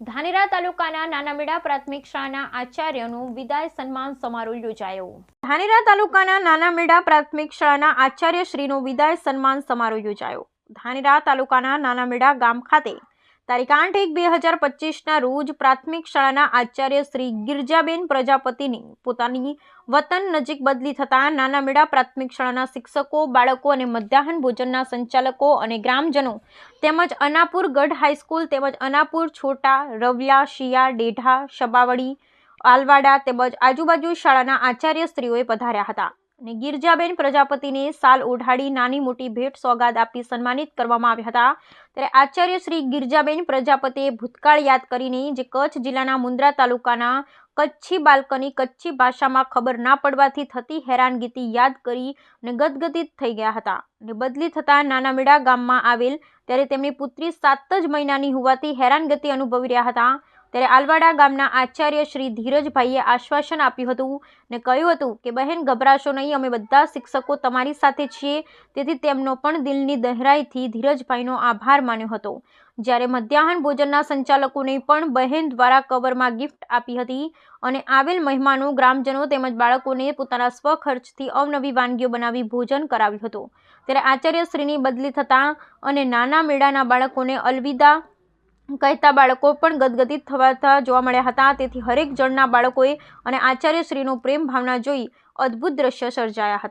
ધાનેરા તાલુકાના નાનામેડા પ્રાથમિક શાળાના આચાર્યનું વિદાય સન્માન સમારોહ યોજાયો. ધાનેરા તાલુકાના નાનામેડા પ્રાથમિક શાળાના આચાર્ય શ્રીનો વિદાય સન્માન સમારોહ યોજાયો. ધાનેરા તાલુકાના નાનામેડા ગામ ખાતે તારીખ આઠ એક બે હજાર પચીસના રોજ પ્રાથમિક શાળાના આચાર્ય શ્રી ગિરજાબેન પ્રજાપતિની પોતાની વતન નજીક બદલી થતાં નાનામેડા પ્રાથમિક શાળાના શિક્ષકો, બાળકો અને મધ્યાહન ભોજનના સંચાલકો અને ગ્રામજનો તેમજ અનાપુર ગઢ હાઈસ્કૂલ તેમજ અનાપુર છોટા, રવિયા, શિયા, ડેઢા, શબાવડી, આલવાડા તેમજ આજુબાજુ શાળાના આચાર્યશ્રીઓએ પધાર્યા હતા. અને ગિરજાબેન પ્રજાપતિને સાલ ઓઢાડી નાની મોટી ભેટ સોગાદ આપી સન્માનિત કરવામાં આવ્યા હતા. ત્યારે આચાર્ય શ્રી ગિરજાબેન પ્રજાપતિએ ભૂતકાળ યાદ કરીને જે કચ્છ જિલ્લાના મુન્દ્રા તાલુકાના કચ્છી બાલ્કની કચ્છી ભાષામાં ખબર ના પડવાથી થતી હેરાનગીથી યાદ કરી અને ગદગદિત થઈ ગયા હતા. અને બદલી થતાં નાનામેડા ગામમાં આવેલ, ત્યારે તેમની પુત્રી સાત જ મહિનાની હોવાથી હેરાનગતિ અનુભવી રહ્યા હતા. ત્યારે આલવાડા ગામના આચાર્ય શ્રી ધીરજભાઈએ આશ્વાસન આપ્યું હતું ને કહ્યું હતું કે, બહેન, ગભરાશો નહીં, અમે બધા શિક્ષકો તમારી સાથે છીએ. તેથી તેમનો પણ દિલની દહેરાઈથી ધીરજભાઈનો આભાર માન્યો હતો. જ્યારે મધ્યાહન ભોજનના સંચાલકોને પણ બહેન દ્વારા કવરમાં ગિફ્ટ આપી હતી અને આવેલ મહેમાનો, ગ્રામજનો તેમજ બાળકોને પોતાના સ્વખર્ચથી અવનવી વાનગીઓ બનાવી ભોજન કરાવ્યું હતું. ત્યારે આચાર્યશ્રીની બદલી થતાં અને નાના મેળાના બાળકોને અલવિદા કહેતા બાળકો પણ ગદગદિત થવાતા જોવા મળ્યા હતા. તેથી હરેક જણના બાળકોએ અને આચાર્યશ્રીનો પ્રેમ ભાવના જોઈ અદ્ભુત દ્રશ્ય સર્જાયા હતા.